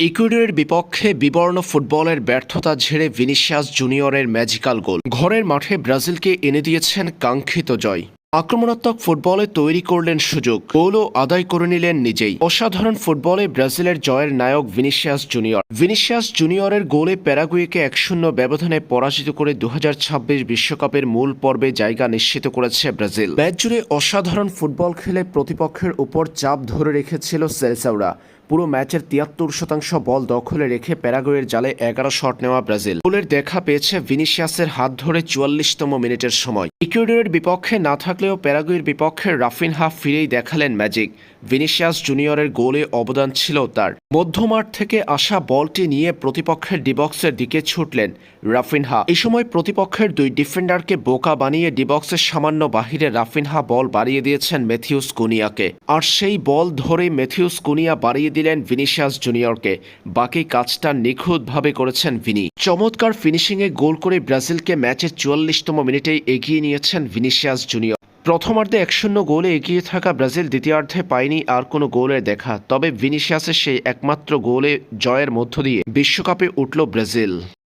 ইকুয়েডরের বিপক্ষে বিবর্ণ ফুটবলের ব্যর্থতা ঝেড়ে ভিনিসিয়াস জুনিয়রের ম্যাজিক্যাল গোল। ঘরের মাঠে ব্রাজিলকে এনে দিয়েছেন কাঙ্ক্ষিত জয়। আক্রমণাত্মক ফুটবলে তৈরি করলেন সুযোগ। গোলও আদায় করে নিলেন নিজেই। অসাধারণ ফুটবলে ব্রাজিলের জয়ের নায়ক ভিনিসিয়াস জুনিয়র। ভিনিসিয়াস জুনিয়রের গোলে প্যারাগুয়েকে এক শূন্য ব্যবধানে পরাজিত করে দু বিশ্বকাপের মূল পর্বে জায়গা নিশ্চিত করেছে ব্রাজিল। ম্যাচ জুড়ে অসাধারণ ফুটবল খেলে প্রতিপক্ষের উপর চাপ ধরে রেখেছিল সেলসাউরা। পুরো ম্যাচের তিয়াত্তর শতাংশ বল দখলে রেখে প্যারাগুয়ের জালে এগারো শট নেওয়া ব্রাজিল। গোলের দেখা পেয়েছে ভিনিসিয়াসের হাত ধরে চুয়াল্লিশতম মিনিটের সময়। ইকুয়েডরের বিপক্ষে না থাকলেও প্যারাগুয়ের বিপক্ষে রাফিনহা ফিরেই দেখালেন ম্যাজিক। ভিনিসিয়াস জুনিয়রের গোলে অবদান ছিল তার। মধ্যমাঠ থেকে আসা বলটি নিয়ে প্রতিপক্ষের ডিবক্সের দিকে ছুটলেন রাফিনহা। এই সময় প্রতিপক্ষের দুই ডিফেন্ডারকে বোকা বানিয়ে ডিবক্সের সামান্য বাহিরে রাফিনহা বল বাড়িয়ে দিয়েছেন মেথিউস কুনিয়াকে। আর সেই বল ধরে মেথিউস কুনিয়া বাড়িয়ে দিলেন ভিনিসিয়াস জুনিয়রকে। বাকি কাজটা নিখুঁতভাবে করেছেন ভিনি। চমৎকার ফিনিশিংয়ে গোল করে ব্রাজিলকে ম্যাচের চুয়াল্লিশতম মিনিটেই এগিয়ে নিয়েছেন ভিনিসিয়াস জুনিয়র। প্রথমার্ধে এক শূন্য গোলে এগিয়ে থাকা ব্রাজিল দ্বিতীয়ার্ধে পায়নি আর কোনো গোলের দেখা, তবে ভিনিশিয়াসের সেই একমাত্র গোলে জয়ের মধ্য দিয়ে বিশ্বকাপে উঠল ব্রাজিল।